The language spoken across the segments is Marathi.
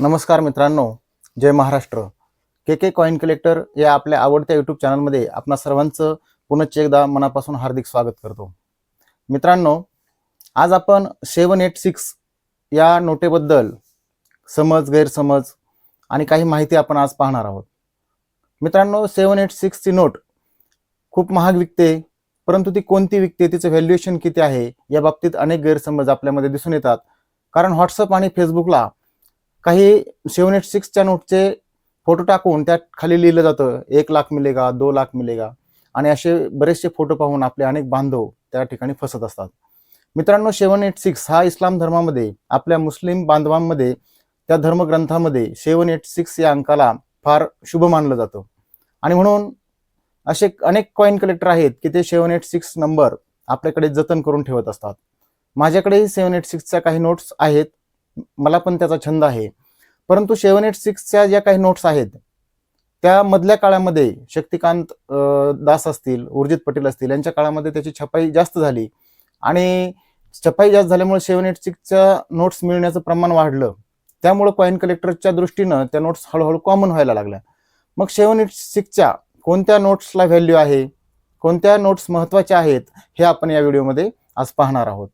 नमस्कार मित्रांनो जय Maharashtra. K K coin collector या आपल्या आवडत्या यूट्यूब चॅनलमध्ये आपणा सर्वांचं पुनश्च एकदा मनापासून हार्दिक स्वागत करतो. मित्रांनो आज आपण सेवन एट सिक्स या नोटेबद्दल समज गैरसमज आणि काही माहिती आपण आज पाहणार आहोत. मित्रांनो सेवन एट सिक्सची नोट खूप महाग विकते परंतु ती कोणती विकते तिचं व्हॅल्युएशन किती आहे या बाबतीत अनेक गैरसमज आपल्यामध्ये दिसून येतात. कारण व्हॉट्सअप आणि फेसबुकला काही सेवन एट सिक्सच्या नोटचे फोटो टाकून त्यात खाली लिहिलं जातं एक लाख मिलेगा दो लाख मिलेगा. आणि असे बरेचसे फोटो पाहून आपले अनेक बांधव त्या ठिकाणी फसत असतात. मित्रांनो सेवन एट सिक्स हा इस्लाम धर्मामध्ये आपल्या मुस्लिम बांधवांमध्ये त्या धर्मग्रंथामध्ये सेवन एट सिक्स या अंकाला फार शुभ मानलं जातं. आणि म्हणून असे अनेक कॉईन कलेक्टर आहेत की ते सेवन एट सिक्स नंबर आपल्याकडे जतन करून ठेवत असतात. माझ्याकडेही सेवन एट सिक्सच्या काही नोट्स आहेत. मला पण त्याचा छंद आहे. परंतु सेवन एट सिक्सच्या ज्या काही नोट्स आहेत त्या मधल्या काळामध्ये शक्तिकांत दास असतील उर्जित पटेल असतील यांच्या काळामध्ये त्याची छपाई जास्त झाली. आणि छपाई जास्त झाल्यामुळे सेवन एट सिक्सच्या नोट्स मिळण्याचं प्रमाण वाढलं. त्यामुळे कॉईन कलेक्टरच्या दृष्टीनं त्या नोट्स हळूहळू कॉमन व्हायला लागल्या. मग सेवन एट सिक्सच्या कोणत्या नोट्सला व्हॅल्यू आहे? कोणत्या नोट्स महत्त्वाच्या आहेत? हे आपण या व्हिडिओमध्ये आज पाहणार आहोत.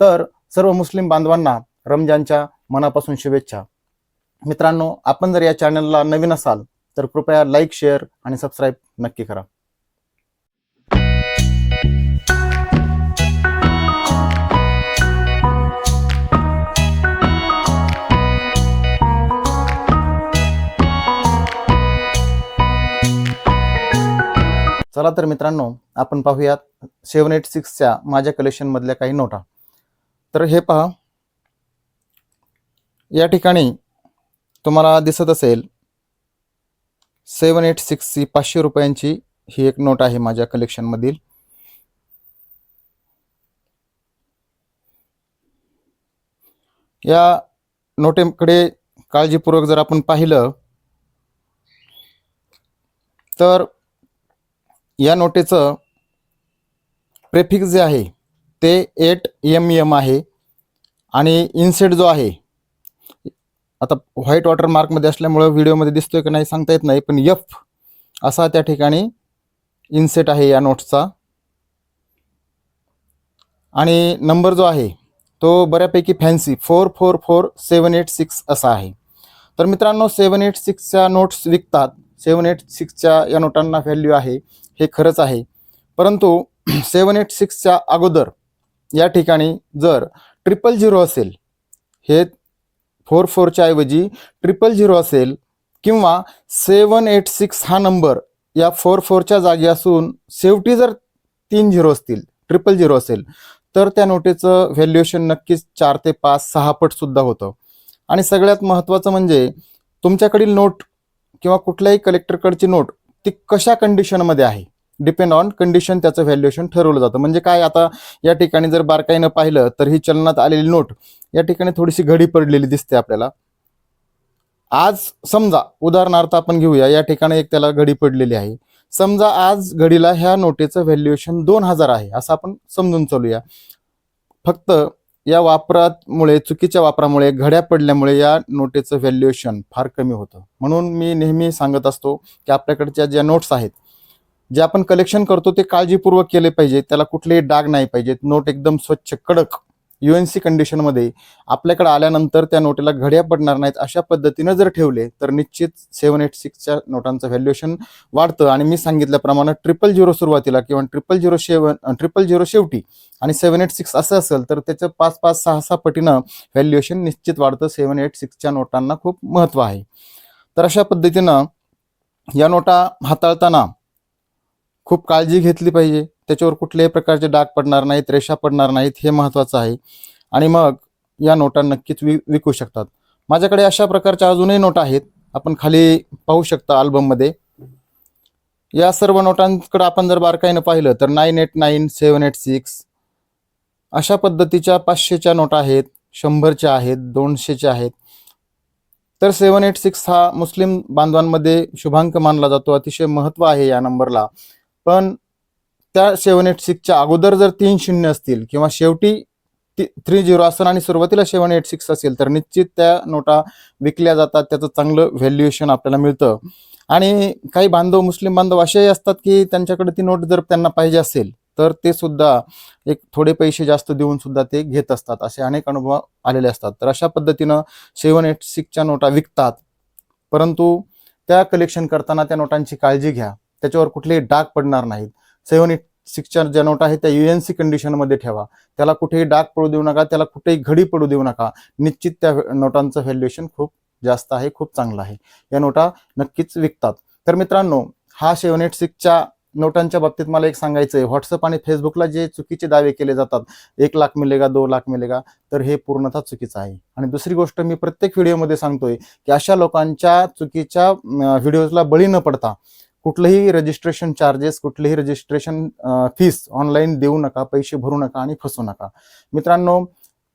तर सर्व मुस्लिम बांधवांना रमजानच्या मनापासून शुभेच्छा. मित्रांनो आपण जर या चॅनलला नवीन असाल तर कृपया लाईक शेअर आणि सबस्क्राईब नक्की करा. चला तर मित्रांनो आपण पाहूयात सेवन एट सिक्सच्या माझ्या कलेक्शनमधल्या काही नोटा. तर हे पहा या ठिकाणी तुम्हाला दिसत असेल सेवन एट सिक्स सी पाचशे रुपयांची ही एक नोट आहे माझ्या कलेक्शनमधील या नोटेकडे काळजीपूर्वक जर आपण पाहिलं तर या नोटेचं प्रेफिक्स जे आहे ते एट एम एम आहे आणि इन्सेट जो आहे आता व्हाईट वॉटर मार्कमध्ये असल्यामुळं व्हिडिओमध्ये दिसतोय की नाही सांगता येत नाही पण यफ असा त्या ठिकाणी इन्सेट आहे या नोट्सचा आणि नंबर जो आहे तो बऱ्यापैकी fancy four four four seven eight six असा आहे. तर मित्रांनो सेवन एट सिक्सच्या नोट्स विकतात. सेवन एट सिक्सच्या या नोटांना व्हॅल्यू आहे हे खरंच आहे. परंतु सेवन एट सिक्सच्या अगोदर या ठिकाणी जर ट्रिपल झिरो असेल हे फोर फोरच्या ऐवजी ट्रिपल झिरो असेल किंवा सेवन एट सिक्स हा नंबर या फोर फोरच्या जागी असून शेवटी जर तीन झिरो असतील ट्रिपल झिरो असेल तर त्या नोटेचं व्हॅल्युएशन नक्कीच चार ते पाच सहा पटसुद्धा होतं. आणि सगळ्यात महत्त्वाचं म्हणजे तुमच्याकडील नोट किंवा कुठल्याही कलेक्टरकडची नोट ती कशा कंडिशनमध्ये आहे? डिपेंड ऑन कंडिशन त्याचं व्हॅल्युएशन ठरवलं जातं. म्हणजे काय आता या ठिकाणी जर बारकाईनं पाहिलं तर ही चलनात आलेली नोट या ठिकाणी थोडीशी घडी पडलेली दिसते आपल्याला. आज समजा उदाहरणार्थ आपण घेऊया या ठिकाणी एक त्याला घडी पडलेली आहे. समजा आज घडीला ह्या नोटेचं व्हॅल्युएशन दोन हजार आहे असं आपण समजून चालूया. फक्त या वापरामुळे चुकीच्या वापरामुळे घड्या पडल्यामुळे या नोटेचं व्हॅल्युएशन फार कमी होतं. म्हणून मी नेहमी सांगत असतो की आपल्याकडच्या ज्या नोट्स आहेत जे आपण कलेक्शन करतो ते काळजीपूर्वक केले पाहिजे. त्याला कुठलेही डाग नाही पाहिजेत. नोट एकदम स्वच्छ कडक यू एन सी कंडिशनमध्ये आपल्याकडे आल्यानंतर त्या नोटेला घड्या पडणार नाहीत अशा पद्धतीनं जर ठेवले तर निश्चित सेवन एट सिक्सच्या नोटांचं व्हॅल्युएशन वाढतं. आणि मी सांगितल्याप्रमाणे ट्रिपल झिरो सुरुवातीला किंवा triple zero seven triple zero शेवटी आणि सेवन एट सिक्स असं असेल तर त्याचं पाच पाच सहा सहा पटीनं व्हॅल्युएशन निश्चित वाढतं. सेवन एट सिक्सच्या नोटांना खूप महत्त्व आहे. तर अशा पद्धतीनं या नोटा हाताळताना खूप काळजी घेतली पाहिजे. त्याच्यावर कुठल्याही प्रकारचे डाग पडणार नाहीत रेषा पडणार नाहीत हे महत्त्वाचं आहे. आणि मग या नोटा नक्कीच वि विकू शकतात. माझ्याकडे अशा प्रकारच्या अजूनही नोटा आहेत. आपण खाली पाहू शकता अल्बममध्ये. या सर्व नोटांकडे आपण जर बारकाईनं पाहिलं तर nine eight nine seven eight six अशा पद्धतीच्या पाचशेच्या नोटा आहेत शंभरच्या आहेत दोनशेच्या आहेत. तर सेवन एट सिक्स हा मुस्लिम बांधवांमध्ये शुभांक मानला जातो. अतिशय महत्त्व आहे या नंबरला. पण त्या सेवन एट सिक्सच्या अगोदर जर तीन शून्य असतील किंवा शेवटी थ्री झिरो असेल आणि सुरुवातीला सेवन एट सिक्स असेल तर निश्चित त्या नोटा विकल्या जातात त्याचं चांगलं व्हॅल्युएशन आपल्याला मिळतं. आणि काही बांधव मुस्लिम बांधव असेही असतात की त्यांच्याकडे ती नोट जर त्यांना पाहिजे असेल तर ते सुद्धा एक थोडे पैसे जास्त देऊन सुद्धा ते घेत असतात असे अनेक अनुभव आलेले असतात. तर अशा पद्धतीनं सेवन एट सिक्सच्या नोटा विकतात. परंतु त्या कलेक्शन करताना त्या नोटांची काळजी घ्या. त्याच्यावर कुठलेही डाग पडणार नाहीत. सेवन एट सिक्सच्या ज्या नोटा आहेत त्या युएनसी कंडिशनमध्ये ठेवा. त्याला कुठेही डाग पडू देऊ नका त्याला कुठेही घडी पडू देऊ नका. निश्चित त्या नोटांचं व्हॅल्युएशन खूप जास्त आहे खूप चांगलं आहे. या नोटा नक्कीच विकतात. तर मित्रांनो हा सेवन एट सिक्सच्या नोटांच्या बाबतीत मला एक सांगायचं आहे व्हॉट्सअप आणि फेसबुकला जे चुकीचे दावे केले जातात एक लाख मिळेगा दोन लाख मिळेगा तर हे पूर्णतः चुकीचं आहे. आणि दुसरी गोष्ट मी प्रत्येक व्हिडिओमध्ये सांगतोय की अशा लोकांच्या चुकीच्या व्हिडिओजला बळी न पडता कुठलंही रजिस्ट्रेशन चार्जेस कुठलेही रजिस्ट्रेशन फीस ऑनलाईन देऊ नका पैसे भरू नका आणि फसू नका. मित्रांनो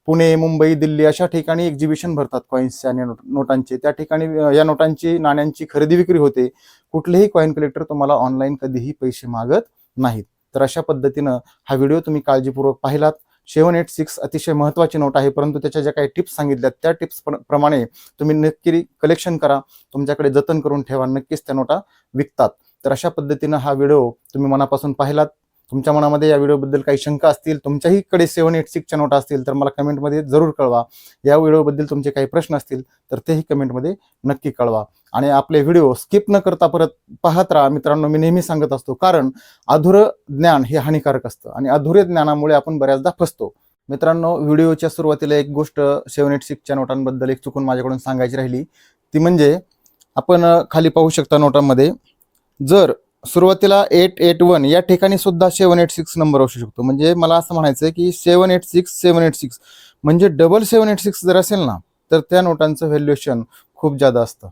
पुणे मुंबई दिल्ली अशा ठिकाणी एक्झिबिशन भरतात कॉईन्सच्या आणि नोट- नोटांचे. त्या ठिकाणी या नोटांची नाण्यांची खरेदी विक्री होते. कुठलेही कॉईन कलेक्टर तुम्हाला ऑनलाईन कधीही पैसे मागत नाहीत. तर अशा पद्धतीनं हा व्हिडिओ तुम्ही काळजीपूर्वक पाहिलात. सेवन एट सिक्स अतिशय महत्त्वाची नोट आहे. परंतु त्याच्या ज्या काही टिप्स सांगितल्या त्या टिप्स प्रमाणे तुम्ही नक्की कलेक्शन करा. तुमच्याकडे जतन करून ठेवा. नक्कीच त्या नोटा विकतात. तर अशा पद्धतीनं हा व्हिडिओ तुम्ही मनापासून पाहिलात. तुमच्या मनामध्ये या व्हिडिओबद्दल काही शंका असतील तुमच्याहीकडे सेवन एट सिक्सच्या नोटा असतील तर मला कमेंटमध्ये जरूर कळवा. या व्हिडिओबद्दल तुमचे काही प्रश्न असतील तर तेही कमेंटमध्ये नक्की कळवा. आणि आपले व्हिडिओ स्किप न करता परत पाहत राहा. मित्रांनो मी नेहमी सांगत असतो कारण अधुरं ज्ञान हे हानिकारक असतं आणि अधुरे ज्ञानामुळे आपण बऱ्याचदा फसतो. मित्रांनो व्हिडिओच्या सुरुवातीला एक गोष्ट सेवन एट सिक्सच्या नोटांबद्दल एक चुकून माझ्याकडून सांगायची राहिली. ती म्हणजे आपण खाली पाहू शकता नोटांमध्ये जर सुरुवातीला एट एट वन या ठिकाणी सुद्धा सेवन एट सिक्स नंबर असू शकतो. म्हणजे मला असं म्हणायचं आहे की seven eight six seven eight six म्हणजे डबल सेवन एट सिक्स जर असेल ना तर त्या नोटांचं व्हॅल्युएशन खूप जादा असतं.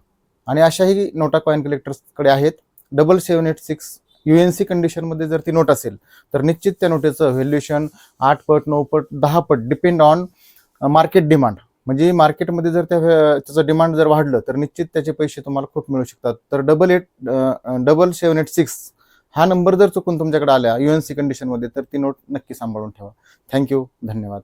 आणि अशाही नोटा कॉईन कलेक्टर्सकडे आहेत. Double seven eight six U N C कंडिशनमध्ये जर ती नोट असेल तर निश्चित त्या नोटेचं व्हॅल्युएशन आठ पट नऊ पट दहा पट डिपेंड ऑन मार्केट डिमांड म्हणजे मार्केटमध्ये जर त्या त्याचं डिमांड जर वाढलं तर निश्चित त्याचे पैसे तुम्हाला खूप मिळू शकतात. तर double eight double seven eight six हा नंबर जर चुकून तुमच्याकडे आल्या यू एन सी कंडिशनमध्ये तर ती नोट नक्की सांभाळून ठेवा. थँक्यू धन्यवाद.